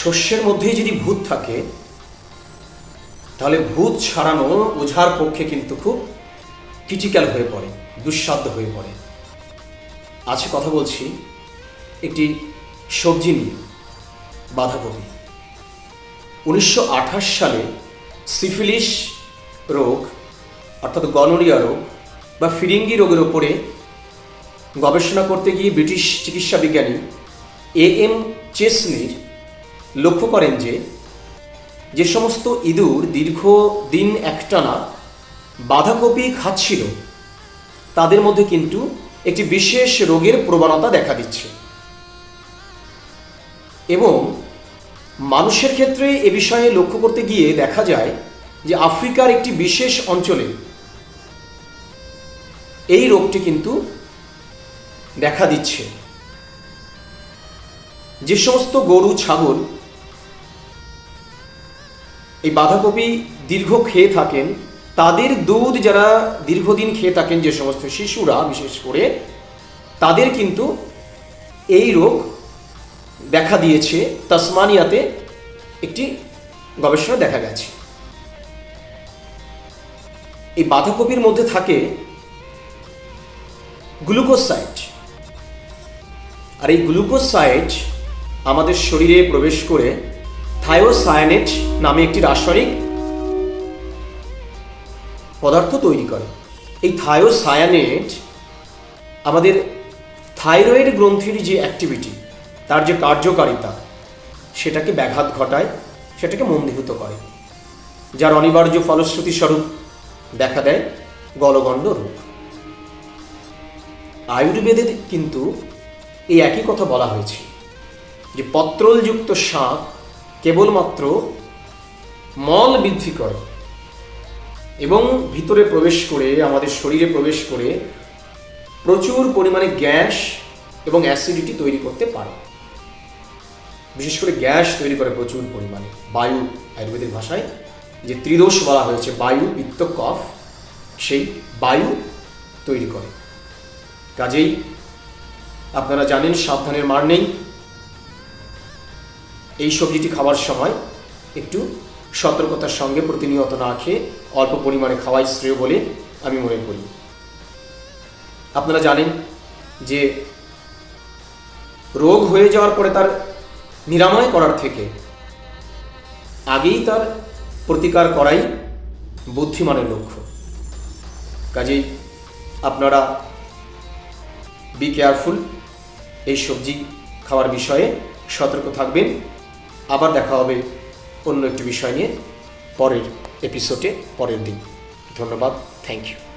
শস্যের মধ্যেই যদি ভূত থাকে, তাহলে ভূত ছাড়ানো ওঝার পক্ষে কিন্তু খুব ক্রিটিক্যাল হয়ে পড়ে, দুঃসাধ্য হয়ে পড়ে। আছে কথা বলছি, একটি সবজি নিয়ে, বাঁধাকপি। উনিশশো আঠাশ সালে সিফিলিস রোগ, অর্থাৎ গনোরিয়া রোগ, বা ফিরিঙ্গি রোগের ওপরে গবেষণা করতে গিয়ে ব্রিটিশ চিকিৎসা বিজ্ঞানী এ এম চেসনির লক্ষ্য করেন যে যে সমস্ত ইঁদুর দীর্ঘ দিন একটানা বাঁধাকপি খাচ্ছিল, তাদের মধ্যে কিন্তু একটি বিশেষ রোগের প্রবণতা দেখা দিচ্ছে। এবং মানুষের ক্ষেত্রে এ বিষয়ে লক্ষ্য করতে গিয়ে দেখা যায় যে, আফ্রিকার একটি বিশেষ অঞ্চলে এই রোগটি কিন্তু দেখা দিচ্ছে। যে সমস্ত গরু, ছাগল এই বাঁধাকপি দীর্ঘ খেয়ে থাকেন, তাদের দুধ যারা দীর্ঘদিন খেয়ে থাকেন যে সমস্ত শিশুরা, বিশেষ করে, তাদের কিন্তু এই রোগ দেখা দিয়েছে। তাসমানিয়াতে একটি গবেষণা দেখা গেছে। এই বাঁধাকপির মধ্যে থাকে গ্লুকোসাইট। আর এই গ্লুকোসাইড আমাদের শরীরে প্রবেশ করে থায়োসায়ানেট নামে একটি রাসায়নিক পদার্থ তৈরি করে। এই থায়োসায়ানেট আমাদের থাইরয়েড গ্রন্থির যে অ্যাক্টিভিটি তার যে কার্যকারিতা, সেটাকে ব্যাঘাত ঘটায়, সেটাকে মন্দীভূত করে, যার অনিবার্য ফলশ্রুতি স্বরূপ দেখা দেয় গলগণ্ড রোগ আয়ুর্বেদে কিন্তু এই একই কথা বলা হয়েছে যে পত্রলযুক্ত শাক কেবলমাত্র মল বৃদ্ধি করে এবং ভিতরে প্রবেশ করে, আমাদের শরীরে প্রবেশ করে প্রচুর পরিমাণে গ্যাস এবং অ্যাসিডিটি তৈরি করতে পারে। বিশেষ করে গ্যাস তৈরি করে প্রচুর পরিমাণে। বায়ু আয়ুর্বেদের ভাষায় যে ত্রিদোষ বলা হয়েছে, বায়ু পিত্ত কফ, সেই বায়ু তৈরি করে। কাজেই আপনারা জানেন, সাবধানের মার নেই। এই সবজিটি খাওয়ার সময় একটু সতর্কতার সঙ্গে প্রতিনিয়ত না খেয়ে অল্প পরিমাণে খাওয়াই শ্রেয় বলে আমি মনে করি। আপনারা জানেন যে রোগ হয়ে যাওয়ার পরে তার নিরাময় করার থেকে আগেই তার প্রতিকার করাই বুদ্ধিমানের লক্ষ্য। কাজেই আপনারা বি কেয়ারফুল এই সবজি খাওয়ার বিষয়ে সতর্ক থাকবেন। আবার দেখা হবে অন্য একটি বিষয় নিয়ে পরের এপিসোডে পরের দিন। ধন্যবাদ থ্যাংক ইউ